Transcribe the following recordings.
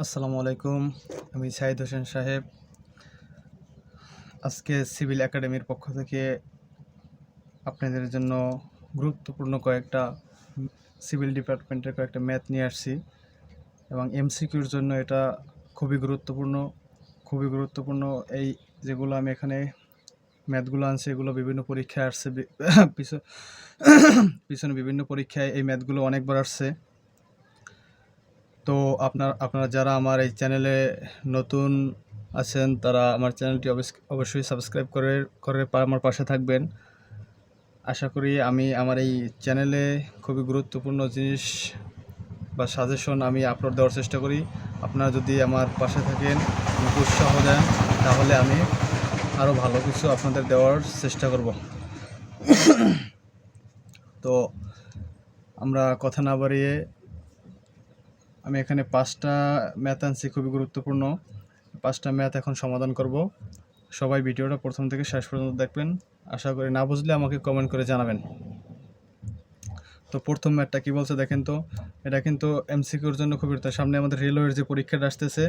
আসসালামু আলাইকুম, আমি সাইদ হোসেন সাহেব। আজকে সিভিল একাডেমির পক্ষ থেকে আপনাদের জন্য গুরুত্বপূর্ণ কয়েকটা সিভিল ডিপার্টমেন্টের কয়েকটা ম্যাথ নিয়ে আসছি এবং এমসিকিউর জন্য এটা খুবই গুরুত্বপূর্ণ। খুবই গুরুত্বপূর্ণ এই যেগুলো আমি এখানে ম্যাথগুলো আনছি, এগুলো বিভিন্ন পরীক্ষায় আসছে পিছ- পিছনে বিভিন্ন পরীক্ষায় এই ম্যাথগুলো অনেকবার আসছে। তো আপনার, আপনারা যারা আমার এই চ্যানেলে নতুন আছেন, তারা আমার চ্যানেলটি অবশ্যই সাবস্ক্রাইব করে করে আমার পাশে থাকবেন। আশা করি আমি আমার এই চ্যানেলে খুবই গুরুত্বপূর্ণ জিনিস বা সাজেশন আমি আপলোড দেওয়ার চেষ্টা করি। আপনারা যদি আমার পাশে থাকেন, আমাকে উৎসাহ দেন, তাহলে আমি আরও ভালো কিছু আপনাদের দেওয়ার চেষ্টা করব। তো আমরা কথা না বাড়িয়ে আমি এখানে পাঁচটা ম্যাথ আনছি, খুবই গুরুত্বপূর্ণ। পাঁচটা ম্যাথ এখন সমাধান করব। সবাই ভিডিওটা প্রথম থেকে শেষ পর্যন্ত দেখবেন। আশা করি না বুঝলে আমাকে কমেন্ট করে জানাবেন। তো প্রথম ম্যাথটা কি বলছে দেখেন তো। এটা কিন্তু এমসিকিউর জন্য খুবই সামনে আমাদের রেলওয়ের যে পরীক্ষাটা আসতেছে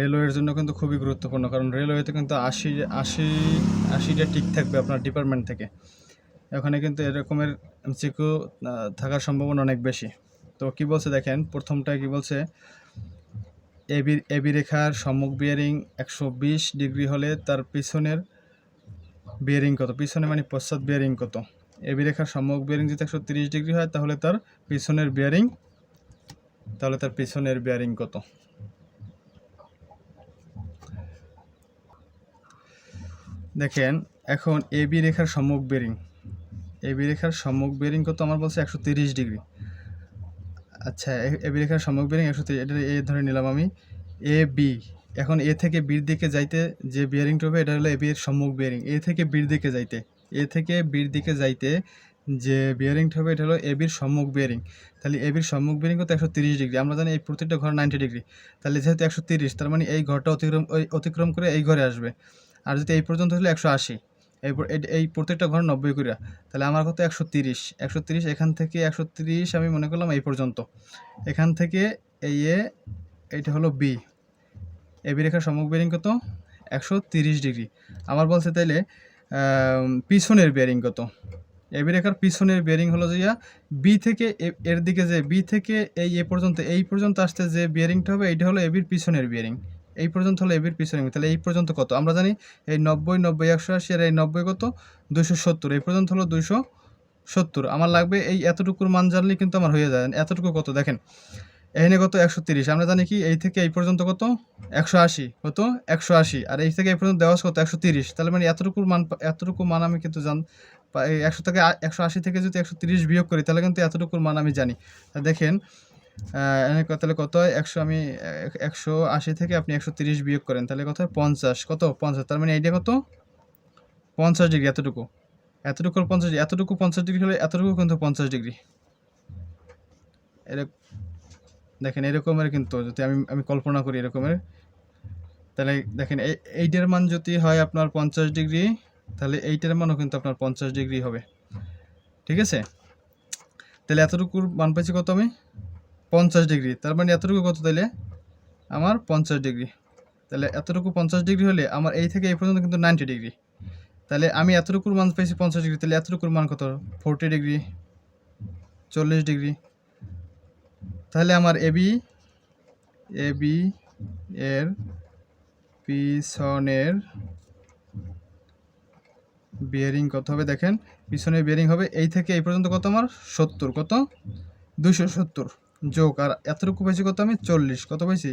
রেলওয়ের জন্য কিন্তু খুবই গুরুত্বপূর্ণ। কারণ রেলওয়েতে কিন্তু আশি আশি, আশিটা ঠিক থাকবে আপনার ডিপার্টমেন্ট থেকে। ওখানে কিন্তু এরকমের এমসিকিউ থাকার সম্ভাবনা অনেক বেশি। তো কি বলছে দেখেন? প্রথমটা কি বলছে? এবি এবি রেখার সম্মুখ বিয়ারিং একশো বিশ ডিগ্রি হলে তার পিছনের বিয়ারিং কত? পিছনে মানে পশ্চাৎ বিয়ারিং কত? এবি রেখার সম্মুখ বিয়ারিং যদি একশো ডিগ্রি হয়, তাহলে তার পিছনের বিয়ারিং তাহলে তার পিছনের বিয়ারিং কত? দেখেন, এখন এবি রেখার সম্মুখ বেরিং এবি রেখার সম্মুখ বেরিং কত? আমার বলছে একশো ডিগ্রি। আচ্ছা এ- এবি রেখার সম্মুখ বেরিং একশো এটা এ ধরে নিলাম আমি। A B. এখন এ থেকে বির দিকে যাইতে যে বিয়ারিংটা হবে, এটা হলো এ বি এর সম্মুখ বিয়ারিং এ থেকে বির দিকে যাইতে, এ থেকে বির দিকে যাইতে যে বিয়ারিংটা হবে, এটা হলো এ বির সম্মুখ বিয়ারিং তাহলে এ বির সম্মুখ বিয়ারিং কত? একশো তিরিশ ডিগ্রি। আমরা জানি এই প্রতিটা ঘর নাইনটি ডিগ্রি। তাহলে যেহেতু একশো তিরিশ, তার মানে এই ঘরটা অতিক্রম অতিক্রম করে এই ঘরে আসবে। আর যদি এই পর্যন্ত হলে একশো আশি। এই এই- প্রত্যেকটা ঘর নব্বই করিয়া তাহলে আমার কত? একশো তিরিশ। একশো তিরিশ, এখান থেকে একশো তিরিশ আমি মনে করলাম এই পর্যন্ত। এখান থেকে এই এ এইটা হলো বি। এ, বি রেখার সম্মুখ বেরিং কত? একশো তিরিশ ডিগ্রি। আমার বলছে তাইলে পিছনের বেরিং কত? এবি রেখার পিছনের বেরিং হলো যে বি থেকে এ- এর দিকে যে, বি থেকে এই, এ পর্যন্ত, এই পর্যন্ত আসতে যে বিয়ারিংটা হবে, এইটা হলো এবির পিছনের বিয়ারিং এই পর্যন্ত হলো এবির পিছনের তাহলে এই পর্যন্ত কত? আমরা জানি এই নব্বই নব্বই, একশো আশি, আর এই নব্বই কত? দুশো সত্তর। এই পর্যন্ত হলো দুশো সত্তর। আমার লাগবে এই এতটুকুর মান জানলে কিন্তু আমার হয়ে যায়। এতটুকু কত? দেখেন, এখানে কত? একশো তিরিশ। আমরা জানি কি? এই থেকে এই পর্যন্ত কত? একশো আশি। কত? একশো আশি। আর এই থেকে এই পর্যন্ত দেওয়া কত? একশো তিরিশ। তাহলে মানে এতটুকুর মান এতটুকু মান আমি কিন্তু জান একশো থেকে একশো আশি থেকে যদি একশো তিরিশ বিয়োগ করি, তাহলে কিন্তু এতটুকুর মান আমি জানি। দেখেন তাহলে কত হয়? একশো আমি এক- একশো আশি থেকে আপনি একশো তিরিশ বিয়োগ করেন, তাহলে কত হয়? পঞ্চাশ। কত? পঞ্চাশ। তার মানে এইটা কত? পঞ্চাশ ডিগ্রি, এতটুকু। এতটুকু পঞ্চাশ এতটুকু পঞ্চাশ ডিগ্রি হলে এতটুকু কিন্তু পঞ্চাশ ডিগ্রি। এরকম দেখেন, এরকমের কিন্তু, যদি আমি আমি কল্পনা করি এরকমের। তাহলে দেখেন, এই, এইটার মান যদি হয় আপনার পঞ্চাশ ডিগ্রি, তাহলে এইটার মানও কিন্তু আপনার পঞ্চাশ ডিগ্রি হবে। ঠিক আছে? তাহলে এতটুকুর মান পাইছি কত আমি? পঞ্চাশ ডিগ্রি। তার মানে এতটুকু কত তাইলে? আমার পঞ্চাশ ডিগ্রি। তাহলে এতটুকু পঞ্চাশ ডিগ্রি হলে আমার এই থেকে এই পর্যন্ত কিন্তু নাইনটি ডিগ্রি। তাহলে আমি এতটুকুর মান পাইছি পঞ্চাশ ডিগ্রি তাহলে এতটুকুর মান কত? ফোরটি ডিগ্রি, চল্লিশ ডিগ্রি। তাহলে আমার এবি এবি এর পিছনের বিয়ারিং কত হবে দেখেন? পিছনের বিয়ারিং হবে এই থেকে এই পর্যন্ত কত আমার? সত্তর। কত? দুশো সত্তর। যোগ, আর এতটুকু পাইছি কত আমি? চল্লিশ। কত পেয়েছি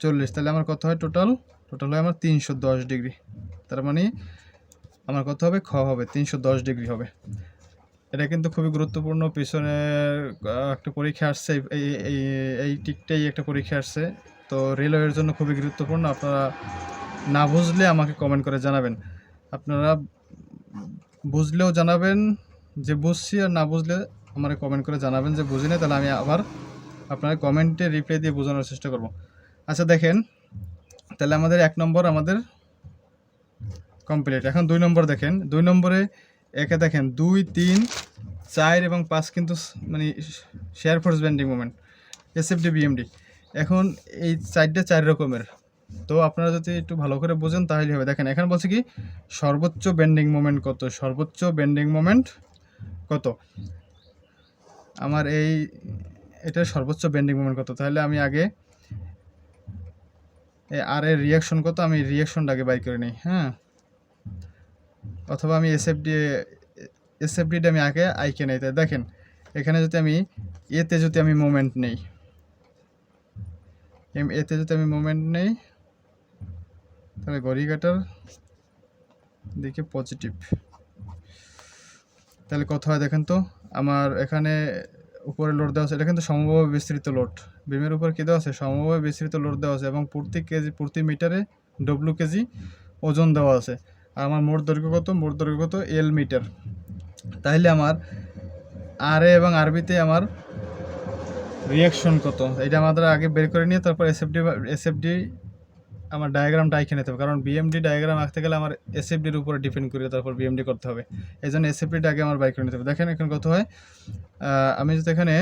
চল্লিশ। তাহলে আমার কত হয়? টোটাল টোটাল হয় আমার তিনশো দশ ডিগ্রি। তার মানে আমার কত হবে? খ হবে। তিনশো দশ ডিগ্রি হবে। এটা কিন্তু খুবই গুরুত্বপূর্ণ। পিছনের একটা পরীক্ষা আসছে। এই এই টিকটাই একটা পরীক্ষা আসছে। তো রেলওয়ের জন্য খুবই গুরুত্বপূর্ণ। আপনারা না বুঝলে আমাকে কমেন্ট করে জানাবেন। আপনারা বুঝলেও জানাবেন যে বুঝছি আর না বুঝলে আমার কমেন্ট করে জানাবেন যে বুঝি না তাহলে আমি আবার আপনার কমেন্টে রিপ্লাই দিয়ে বোঝানোর চেষ্টা করব। আচ্ছা দেখেন, তাহলে আমাদের এক নম্বর আমাদের কমপ্লিট এখন দুই নম্বর দেখেন, দুই নম্বরে একে দেখেন, দুই, তিন, চার এবং পাঁচ কিন্তু মানে shear force bending movement SFD BMD এখন এই চারটে চার রকমের, তো আপনারা যদি একটু ভালো করে বোঝেন তাহলে হবে। দেখেন, এখানে বলছে কি, সর্বোচ্চ বেন্ডিং মোমেন্ট কত? সর্বোচ্চ বেন্ডিং মোমেন্ট কত? আমার এই এটার সর্বোচ্চ বেন্ডিং মোমেন্ট কত? তাহলে আমি আগে আর এর রিয়াকশন কত? আমি রিয়াকশনটা আগে বাই করে নিই হ্যাঁ? অথবা আমি এসএফডি এসএফডিটা আমি আগে আইকে নেই। তাই দেখেন, এখানে যদি আমি এতে যদি আমি মোমেন্ট নেই এতে যদি আমি মোমেন্ট নেই, তাহলে ঘড়ি কাটার দিকে পজিটিভ তাহলে কত হয় দেখেন তো? আমার এখানে উপরে লোড দেওয়া আছে। এটা কিন্তু সমভাবে বিস্তৃত লোড বিমের উপর কী দেওয়া আছে? সমভাবে বিস্তৃত লোড দেওয়া আছে এবং প্রতি কেজি, প্রতি মিটারে ডব্লু কেজি ওজন দেওয়া আছে। আর আমার মোট দৈর্ঘ্য কত? মোট দৈর্ঘ্য কত? এল মিটার তাহলে আমার আর এ এবং আরবিতে আমার রিয়াকশন কত? এটা আমাদের আগে বের করে নিয়ে তারপর এসএফডি এসএফডি আমার ডায়াগ্রামটা আইকে নিতে হবে। কারণ বিএমডি ডায়াগ্রাম আঁকতে গেলে আমার এসএফডির উপরে ডিপেন্ড করে তারপর বিএমডি করতে হবে। এই জন্য এসএফডিটা আগে আমার বাই করে নিতে হবে। দেখেন এখানে কত হয়? আমি যদি এখানে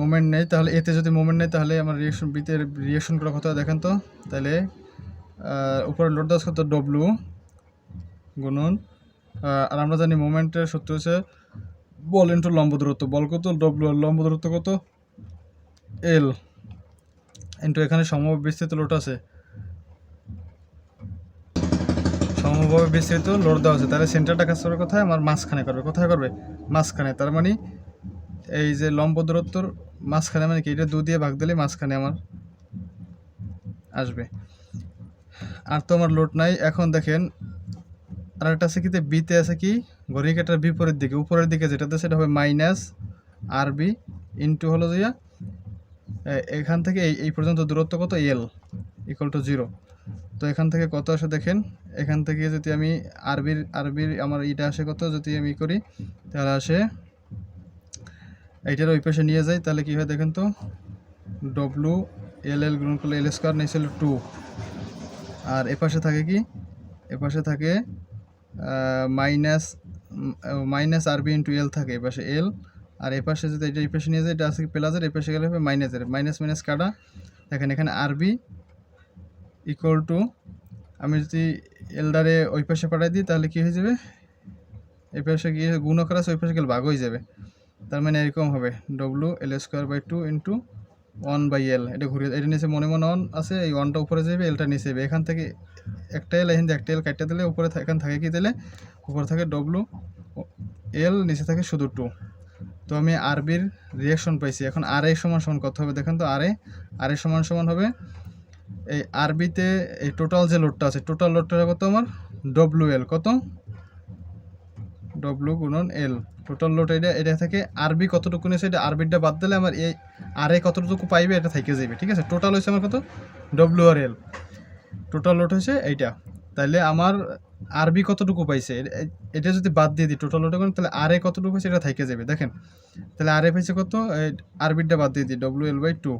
মোমেন্ট নেই, তাহলে এতে যদি মোমেন্ট নেই, তাহলে আমার রিয়েকশন বিতে রিয়েকশন করা কত দেখেন তো, তাহলে উপরে লোড দাস কত? ডব্লু গুণন আর আমরা জানি মোমেন্টের সূত্র হচ্ছে বল ইন্টু লম্ব দূরত্ব। বল কত? ডব্লু লম্ব দূরত্ব কত? এল ইন্টু এখানে সমভাবে বিস্তৃত লোড আছে। সমভাবে বিস্তৃত লোড দেওয়া আছে। তাহলে সেন্টারটা কাজ করবে কোথায়? আমার মাঝখানে করবে। কোথায় করবে? মাঝখানে। তার মানে এই যে লম্ব দূরত্বর মাঝখানে মানে কি? এটা দু দিয়ে ভাগ দিলে মাঝখানে আমার আসবে। আর তো আমার লোড নাই। এখন দেখেন আর একটা আছে কিতে বিতে আছে কি? ঘড়ি কাটার বিপরীত দিকে। উপরের দিকে যেটাতে সেটা হবে মাইনাস আর বি ইন্টু হলো যে এখান থেকে এই পর্যন্ত দূরত্ব কত? এল ইকুয়াল টু জিরো তো এখান থেকে কত আসে দেখেন? এখান থেকে যদি আমি আরবির আরবির আমার ইটা আসে কত? যদি আমি করি, তাহলে আসে, এইটার ওই পাশে নিয়ে যাই, তাহলে কী হয় দেখেন তো? ডব্লু এল এল গ্রহণ করলে এল স্কোয়ার নিয়েছিল টু আর এপাশে থাকে কি? এপাশে থাকে minus minus RB into L থাকে এপাশে এল আর এপাশে যদি এটা এই পাশে নিয়ে যায়, এটা আছে প্লাসের এই পাশে গেলে হবে মাইনাসের মাইনাস মাইনাস কাটা। দেখেন এখানে আরবি ইকুয়াল টু আমি যদি এলডারে ওই পাশে পাঠাই দিই, তাহলে কি হয়ে যাবে? এই পাশে গিয়ে গুণকর আছে, ওই পাশে গেলে ভাগ হয়ে যাবে। তার মানে এরকম হবে। W L square by two into one by L এটা ঘুরে, এটা নিচে মনে মনে অন আছে, এই ওয়ানটা উপরে যাবে এলটা নিচে যাবে। এখান থেকে একটা এল এখান থেকে একটা এল কাটতে দিলে, উপরে এখান থাকে কি দিলে? উপরে থাকে ডব্লু এল নিচে থাকে শুধু টু তো আমি আরবির রিয়াকশন পাইছি। এখন আর এ সমান সমান কত হবে দেখেন তো, আর এ আর এ সমান সমান হবে। এই আরবিতে এই টোটাল যে লোডটা আছে টোটাল লোডটা কত আমার? ডব্লু এল কত? ডব্লু গুণন এল টোটাল লোড এটা এটা থেকে আরবি কতটুকু নিয়েছে, এটা আরবিটা বাদ দিলে আমার এই আর এ কতটুকু পাইবে, এটা থেকে যাবে ঠিক আছে? টোটাল হয়েছে আমার কত? ডব্লু আর এল টোটাল লোড হয়েছে এইটা। তাইলে আমার আরবি কতটুকু পাইছে? এটা যদি বাদ দিয়ে দিই টোটাল ওটা করেন, তাহলে আর এ কতটুকু পাইছে এটা থেকে যাবে। দেখেন, তাহলে আর এ পাইছে কত? আরবিটা বাদ দিয়ে দিই ডব্লু এল বাই টু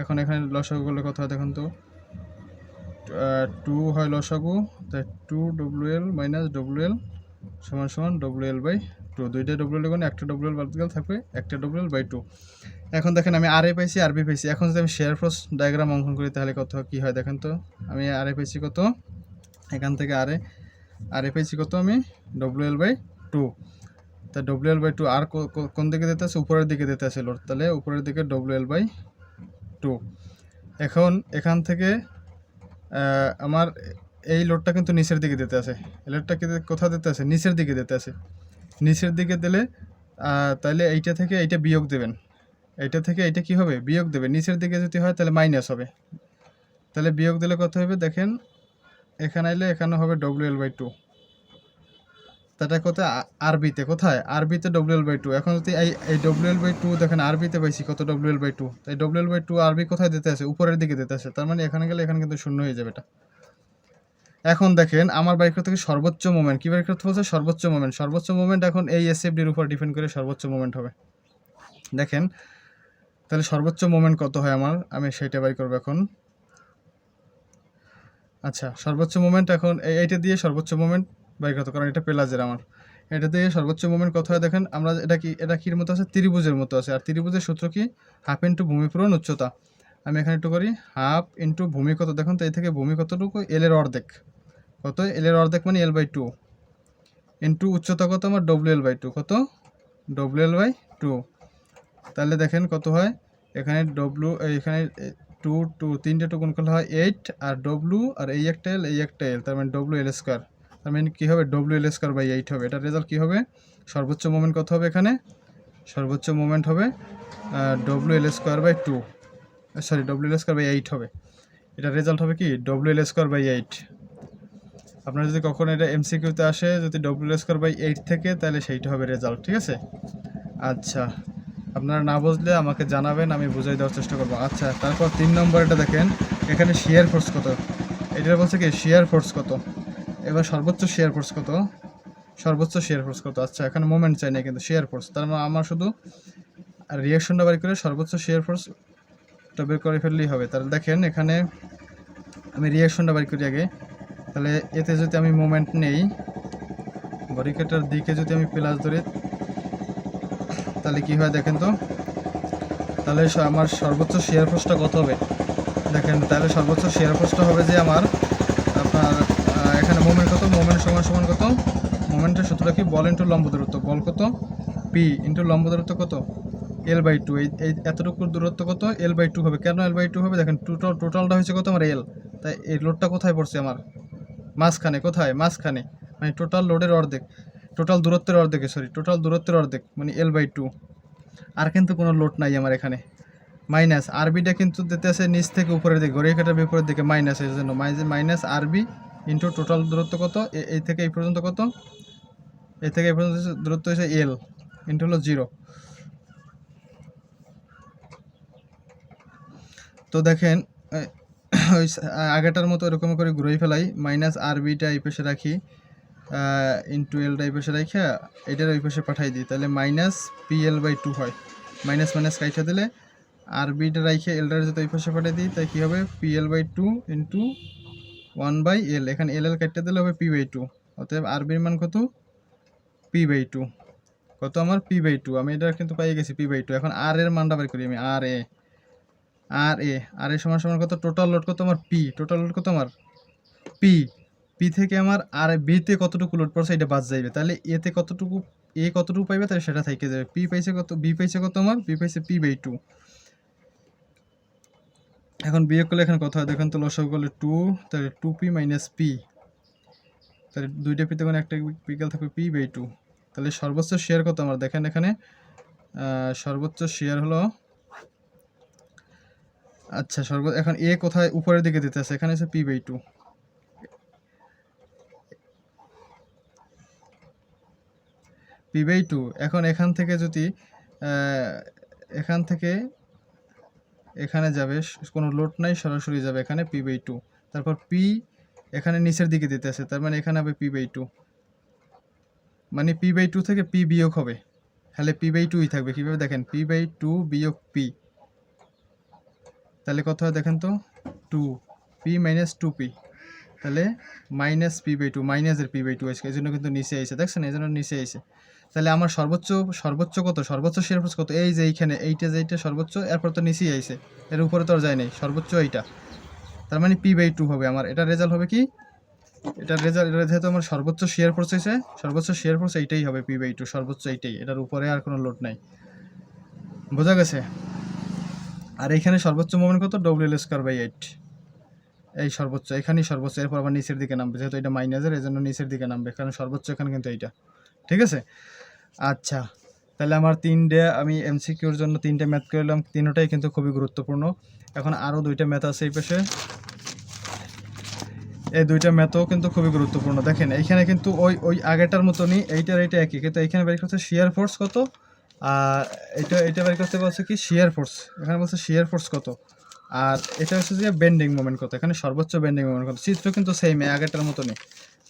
এখন এখানে লসাগু করলে কত হয় দেখুন তো? টু হয় লসাগু, তাই two W L minus W L সমান সমান ডব্লিউ এল বাই টু দুইটা ডব্লিউ এল একটা ডব্লু এল বাদ গেলে থাকবে একটা ডব্লু এল বাই টু এখন দেখেন আমি আর এ পাইছি, আরবি পাইছি। এখন যদি আমি শেয়ার ফোর্স ডায়াগ্রাম অঙ্কন করি, তাহলে কত, কী হয় দেখেন তো? আমি আর এ পাইছি কত? এখান থেকে আর এ আর এ পাইছি কত আমি? ডব্লু এল বাই টু তা ডব্লু এল বাই টু আর কোন দিকে দিতে আছে? উপরের দিকে দিতে আছে লোড তাহলে উপরের দিকে ডব্লু এল বাই টু এখন এখান থেকে আমার এই লোডটা কিন্তু নিচের দিকে দিতে আছে। লোডটা কোথাও দিতে আছে? নিচের দিকে দিতে আছে। নিচের দিকে দিলে তাহলে এইটা থেকে এইটা বিয়োগ দেবেন। এইটা থেকে এইটা কি হবে? বিয়োগ দেবে নিচের দিকে যদি হয়, তাহলে মাইনাস হবে। তাহলে বিয়োগ দিলে কত হবে? দেখেন এখানে আইলে এখানে হবে ডব্লিউ এল বাই টু তাটা কোথায়? আরবিতে কোথায় আরবিতে ডব্লিউ এল বাই টু এখন যদি এই এই ডব্লিউ এল বাই টু দেখেন আরবিতে পাইছি কত ডব্লিউ এল বাই টু এই W L by two RB কোথায় দিতে আছে? উপরের দিকে দিতে আছে। তার মানে এখানে গেলে এখানে কিন্তু শূন্য হয়ে যাবে এটা। এখন দেখেন, আমার বাইক থেকে সর্বোচ্চ মোমেন্ট কী বাইক করতে বলছে? সর্বোচ্চ মোমেন্ট সর্বোচ্চ মোমেন্ট এখন এই এসএফডির উপর ডিপেন্ড করে সর্বোচ্চ মোমেন্ট হবে। দেখেন, তাহলে সর্বোচ্চ মোমেন্ট কত হয় আমার? আমি সেটা বাই করব এখন। আচ্ছা সর্বোচ্চ মোমেন্ট এখন এই- এইটা দিয়ে সর্বোচ্চ মোমেন্ট বাই করতে, কারণ এটা পেলাজের আমার। এটা দিয়ে সর্বোচ্চ মোমেন্ট কত হয় দেখেন, আমরা এটা কি, এটা কির মতো আছে? ত্রিভুজের মতো আছে। আর ত্রিভুজের সূত্র কি? হাফ ইন্টু ভূমি পূরণ উচ্চতা। আমি এখানে একটু করি হাফ ইন্টু ভূমি কত? দেখুন তো, এই থেকে ভূমি কতটুকু? এল এর অর্ধেক। কত? এল এর অর্ধেক মানে এল বাই টু ইন্টু উচ্চতা কত? আমার ডব্লিউ এল বাই টু কত? ডব্লিউ এল বাই টু তাহলে দেখেন কত হয়? এখানে ডব্লু এখানে টু টু তিনটে টু করলে হয় এইট আর ডব্লু আর এই একটা এল এই একটা এল তার মানে ডব্লু এল স্কোয়ার তার মানে কী হবে? W L square by eight হবে। এটার রেজাল্ট কী হবে? সর্বোচ্চ মোমেন্ট কত হবে এখানে? সর্বোচ্চ মোমেন্ট হবে W L square by two sorry W L square by eight হবে। এটার রেজাল্ট হবে কি? W L square by eight আপনার যদি কখনো এটা এমসিকিউতে আসে, যদি W L square by eight থেকে, তাহলে সেইটা হবে রেজাল্ট ঠিক আছে? আচ্ছা। আপনারা না বুঝলে আমাকে জানাবেন, আমি বুঝাই দেওয়ার চেষ্টা করব। আচ্ছা তারপর তিন নম্বরটা দেখেন। এখানে শেয়ার ফোর্স কত? এটা বলছে কি শেয়ার ফোর্স কত? এবার সর্বোচ্চ শেয়ার ফোর্স কত? সর্বোচ্চ শেয়ার ফোর্স কত? আচ্ছা এখানে মোমেন্ট চাই না কিন্তু শেয়ার ফোর্স তার মানে আমার শুধু রিয়াকশনটা বাড়ি করে সর্বোচ্চ শেয়ার ফোর্সটা বের করে ফেললেই হবে। তাহলে দেখেন, এখানে আমি রিয়াকশনটা বাড়ি করি আগে। তাহলে এতে যদি আমি মোমেন্ট নেই বরিকেটার দিকে যদি আমি প্লাস ধরি তাহলে কি হয় দেখেন তো? তাহলে আমার সর্বোচ্চ শেয়ার ফোর্সটা কত হবে? দেখেন, তাহলে সর্বোচ্চ শেয়ার ফোর্সটা হবে যে আমার, আপনার এখানে মোমেন্ট কত? মোমেন্ট সমান সমান কত? মোমেন্টের সূত্রটা কি? বল ইন্টু লম্ব দূরত্ব। বল কত? পি ইন্টু লম্ব দূরত্ব কত? এল বাই টু এই এই এতটুকু দূরত্ব কত? এল বাই টু হবে। কেন এল বাই টু হবে? দেখেন টোটাল টোটালটা হয়েছে কত? আমার এল তাই এই লোডটা কোথায় পড়ছে আমার? মাঝখানে, কোথায়? মাঝখানে। মানে টোটাল লোডের অর্ধেক। টোটাল দূরত্বের অর্ধেকে সরি টোটাল দূরত্বের অর্ধেক মানে এল বাই টু আর কিন্তু কোনো লোড নাই আমার এখানে। মাইনাস আরবিটা কিন্তু দিতে আছে নিচ থেকে উপরের দিকে ঘড়ি কাটার বিপরীত দিকে মাইনাস এর জন্য। মাইনাস আরবি ইন্টু টোটাল দূরত্ব কত? এই থেকে এই পর্যন্ত কত? এই থেকে এই পর্যন্ত দূরত্ব হচ্ছে এল ইন্টু হলো জিরো তো দেখেন ওই আগেটার মতো এরকম করে ঘুরেই ফেলাই মাইনাস আরবিটা এই পাশে রাখি। ইন্টু এলটা এই পাশে রাখা এটার ওই পাশে পাঠাই দিই। তাহলে minus P L by two হয়। মাইনাস মাইনাস কাইটা দিলে আরবিটা রাখে এলটার যদি ওই পাশে পাঠিয়ে দিই তাই কী হবে? P L by two into one by L এখানে এল এল কাটতে দিলে হবে পি বাই টু অতএব আরবির মান কত? পি বাই টু কত আমার? পি বাই টু আমি এটা কিন্তু পাই গেছি পি বাই টু এখন আর এর মানটা বের করি আমি। আর এ আর এ আর এ সমান সমান কত? টোটাল লোড কত আমার? পি টোটাল লোড কত আমার? পি পি থেকে আমার আর বিতে কতটুকু লোড পড়ছে এটা বাদ যাইবে। তাহলে এতে কতটুকু এ কতটুকু পাইবে তাহলে সেটা থেকে যাবে। পি পাইছে কত বি পাইছে কত আমার? বি পাইছে পি বাই টু এখন বিয়োগ করলে এখানে কত হয়? দেখেন তো লসক করলে টু তাহলে টু পি মাইনাস পি তাহলে দুইটা পিতে কোনো একটা বিকেল থাকবে পি বাই টু তাহলে সর্বোচ্চ শেয়ার কত আমার? দেখেন এখানে সর্বোচ্চ শেয়ার হলো আচ্ছা সর্ব, এখন এ কোথায়? উপরের দিকে দিতে আছে। এখানে হচ্ছে P by two P by two এখন এখান থেকে যদি এখান থেকে এখানে যাবে, কোনো লোড নাই, সরাসরি যাবে এখানে পি বাই টু তারপর পি এখানে নিচের দিকে দিতে আছে, তার মানে এখানে হবে পি বাই টু মানে পি বাই টু থেকে পি বিয়োগ হবে। তাহলে পি বাই টুই থাকবে। কীভাবে? দেখেন পি বাই টু বিয়োগ পি তাহলে কত হয় দেখেন তো? Two P minus two P তাহলে মাইনাস পি বাই টু মাইনাসের পি বাই টু আসছে এই জন্য কিন্তু নিচে আইছে। দেখছেন? এই জন্য নিচে আইছে। তাহলে আমার সর্বোচ্চ সর্বোচ্চ কত? সর্বোচ্চ শেয়ার ফোর্স কত? এই যে এইখানে, এইটা যে এইটা সর্বোচ্চ, এরপর তো নিচেই আইছে। এর উপরে তো আর যায় নাই, সর্বোচ্চ এইটা। তার মানে পি বাই টু হবে আমার। এটা রেজাল্ট হবে কি? এটার রেজাল্ট এটা যেহেতু আমার সর্বোচ্চ শেয়ার ফোর্স হয়েছে সর্বোচ্চ শেয়ার ফোর্স এইটাই হবে পি বাই টু সর্বোচ্চ এইটাই। এটার উপরে আর কোনো লোড নাই। বোঝা গেছে? আর এইখানে সর্বোচ্চ মোমেন্ট কত? W L square by eight এই সর্বোচ্চ, এখানেই সর্বোচ্চ, এরপর আবার নিচের দিকে নামবে, যেহেতু এটা মাইনাসের এই জন্য নিচের দিকে নামবে, কারণ সর্বোচ্চ এখানে কিন্তু এইটা। ঠিক আছে? আচ্ছা তাহলে আমার তিনটে, আমি এমসিকিউর জন্য তিনটে ম্যাথ করলাম তিনটাই কিন্তু খুবই গুরুত্বপূর্ণ। এখন আরও দুইটা ম্যাথ আছে এই পাশে। এই দুইটা ম্যাথও কিন্তু খুবই গুরুত্বপূর্ণ। দেখেন, এইখানে কিন্তু ওই ওই আগেটার মতনই এইটার এইটা একই। কিন্তু এইখানে বের করছে শিয়ার ফোর্স কত? আর এটা এটা বের করতে বলছে কি শিয়ার ফোর্স এখানে বলছে শিয়ার ফোর্স কত? আর এটা হচ্ছে যে বেন্ডিং মোমেন্ট কত? এখানে সর্বোচ্চ বেন্ডিং মোমেন্ট কত? চিত্র কিন্তু সেম আগেরটার মতনই।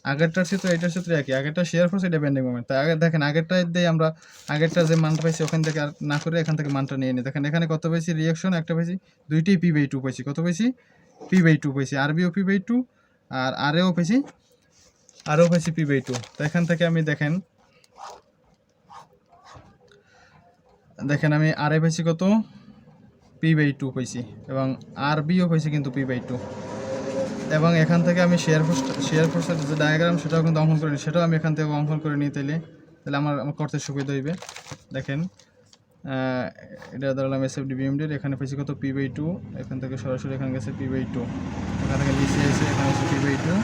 আগেরটার সাথে এটার সাথে একই, আগেরটা শেয়ার ফোর্স এটা বেন্ডিং মুভমেন্ট তাই আগে দেখেন আগেরটা দিয়ে আমরা আগেরটা যে মানটা পাইছি, ওখান থেকে আর না করে এখান থেকে মানটা নিয়ে নিই দেখেন, এখানে কত পাইছি? রিয়াকশন একটা পাইছি দুইটাই পি বাই টু পাইছি। কত পাইছি? পি বাই টু পাইছি। আরবিও পি বাই টু আর আরও পাইছি আরও পাইছি পি বাই টু তো এখান থেকে আমি দেখেন দেখেন আমি আরে পাইছি কত? পি বাই টু পাইছি। এবং আরবিও পাইছি কিন্তু পি বাই টু এবং এখান থেকে আমি শেয়ার ফোর্স শেয়ার ফোর্সের যে ডায়াগ্রাম সেটাও কিন্তু অঙ্কন করে নিই সেটাও আমি এখান থেকে অঙ্কন করে নিই তাইলে তাহলে আমার আমার করতে সুবিধা হইবে। দেখেন এটা ধরলাম এস এফ ডিবিএমডির এখানে পাইছি কত? পি বাই টু এখান থেকে সরাসরি এখানে গেছে পি বাই টু এখান থেকে নিচে এসে এখানে হচ্ছে পি বাই টু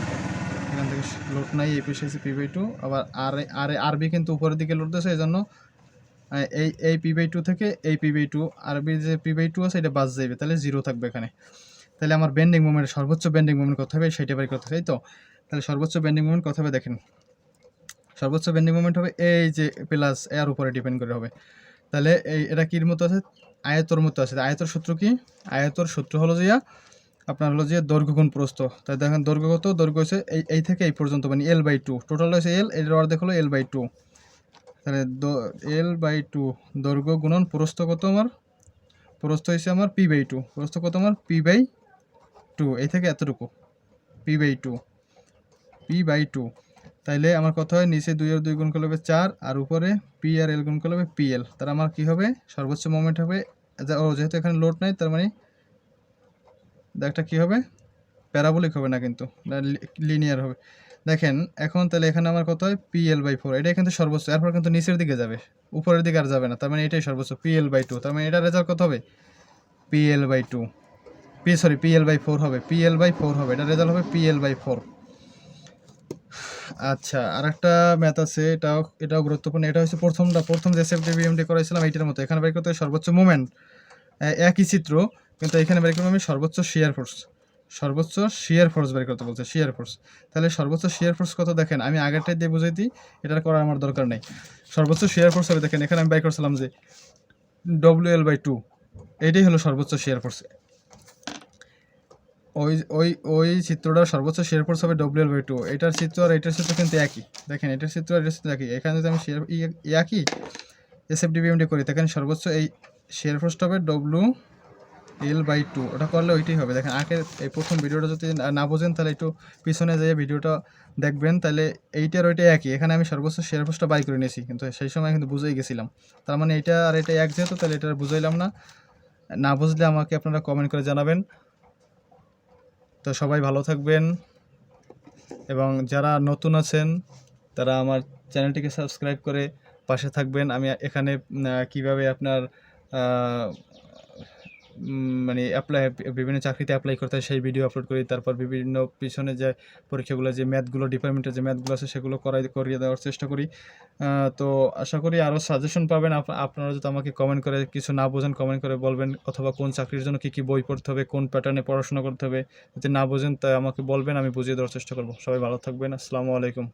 এখান থেকে লোড নাই, এই পেশে এসে পি বাই টু আবার আর আর আরবি কিন্তু উপরের দিকে লোড দিয়েছে এই জন্য এই এই পি বাই টু থেকে এই পি বাই টু আরবির যে পি বাই টু আছে, এটা বাদ যাবে তাহলে জিরো থাকবে এখানে। তাহলে আমার বেন্ডিং মুভমেন্ট সর্বোচ্চ বেন্ডিং মুভমেন্ট কত হবে? সেটা বের করতে তাই তো? তাহলে সর্বোচ্চ বেন্ডিং মুভমেন্ট কত হবে? দেখেন। সর্বোচ্চ বেন্ডিং মুভমেন্ট হবে এই যে প্লাস এর উপরে ডিপেন্ড করে হবে। তাহলে এই, এটা কির মতো আছে? আয়তর মতো আছে। আয়তর সূত্র কি? আয়তর সূত্র হলো যে আপনার হলো যে দৈর্ঘ্য গুণ প্রস্থ। তাই দেখেন দৈর্ঘ্য কত? দৈর্ঘ্য হচ্ছে এই এই থেকে এই পর্যন্ত মানে এল বাই টু টোটাল হচ্ছে এল এর অর্ধেক হলো এল বাই টু তাহলে এল বাই টু দৈর্ঘ্য গুণন প্রস্থ কত আমার? প্রস্থ হচ্ছে আমার পি বাই টু প্রস্থ কত আমার? পি বাই টু, এই থেকে এতটুকু P by two P by two তাইলে আমার কত হয়? নিচে দুই আর দুই গুণ করলে হবে চার, আর উপরে পি আর এল গুণ করলে হবে পি এল তার আমার কী হবে? সর্বোচ্চ মোমেন্ট হবে। ও, যেহেতু এখানে লোড নাই, তার মানে একটা কী হবে? প্যারাবোলিক হবে না কিন্তু লিনিয়ার হবে। দেখেন, এখন তাহলে এখানে আমার কত হয়? পি এল বাই ফোর এটা কিন্তু সর্বোচ্চ। এরপর কিন্তু নিচের দিকে যাবে। উপরের দিকে আর যাবে না। তার মানে এটাই সর্বোচ্চ পি এল বাই টু তার মানে এটা রেজাল্ট কত হবে? P L by two P sorry P L by four হবে। পি এল বাই ফোর হবে। এটা রেজাল্ট হবে পি এল বাই ফোর আচ্ছা আর একটা ম্যাথ আছে। এটাও এটাও গুরুত্বপূর্ণ। এটা হচ্ছে প্রথমটা, প্রথম যে সেফ ডিবিএমডি করেছিলাম এইটার মতো। এখানে বের করতে সর্বোচ্চ মুভমেন্ট একই চিত্র, কিন্তু এখানে বের করব আমি সর্বোচ্চ শিয়ার ফোর্স সর্বোচ্চ শিয়ার ফোর্স বের করতে বলছে শিয়ার ফোর্স তাহলে সর্বোচ্চ শিয়ার ফোর্স কত দেখেন? আমি আগেরটাই দিয়ে বুঝাই দিই এটা করার আমার দরকার নেই। সর্বোচ্চ শিয়ার ফোর্স হবে, দেখেন এখানে আমি বের করছিলাম যে ডব্লিউ এল বাই টু এইটাই হলো সর্বোচ্চ শিয়ার ফোর্স ওই ওই ওই চিত্রটার সর্বোচ্চ শেয়ার ফোর্স হবে ডব্লিউ বাই টু এটার চিত্র আর এটার চিত্র কিন্তু একই। দেখেন, এটার চিত্র আর এটার চিত্র একই। এখানে যদি আমি শেয়ার একই এস এফ ডিবিএমডি করি তখন সর্বোচ্চ এই শেয়ার ফোর্সটা হবে ডব্লিউ এল বাই টু ওটা করলে ওইটাই হবে। দেখেন আগে এই প্রথম ভিডিওটা যদি না- বোঝেন, তাহলে একটু পিছনে যেয়ে ভিডিওটা দেখবেন। তাহলে এইটার ওইটাই একই। এখানে আমি সর্বোচ্চ শেয়ার ফোর্সটা বাই করে নিয়েছি, কিন্তু সেই সময় কিন্তু বুঝেই গেছিলাম। তার মানে এটা আর এটা এক যেহেতু, তাহলে এটা বুঝাইলাম না। না বুঝলে আমাকে আপনারা কমেন্ট করে জানাবেন। তো সবাই ভালো থাকবেন। এবং যারা নতুন আছেন, তারা আমার চ্যানেলটিকে সাবস্ক্রাইব করে পাশে থাকবেন। আমি এখানে কীভাবে আপনার মানে অ্যাপ্লাই বিভিন্ন চাকরিতে অ্যাপ্লাই করতে হয়, সেই ভিডিও আপলোড করি, তারপর বিভিন্ন পিছনে যে পরীক্ষাগুলো, যে ম্যাথগুলো ডিপার্টমেন্টের যে ম্যাথগুলো আছে, সেগুলো করাই, করিয়ে দেওয়ার চেষ্টা করি। তো আশা করি আরও সাজেশন পাবেন। আপ- আপনারা যদি আমাকে কমেন্ট করে, কিছু না বোঝেন কমেন্ট করে বলবেন, অথবা কোন চাকরির জন্য কী কী বই পড়তে হবে, কোন প্যাটার্নে পড়াশোনা করতে হবে, যদি না বোঝেন তাই আমাকে বলবেন, আমি বুঝিয়ে দেওয়ার চেষ্টা করব। সবাই ভালো থাকবেন। আসসালামু আলাইকুম।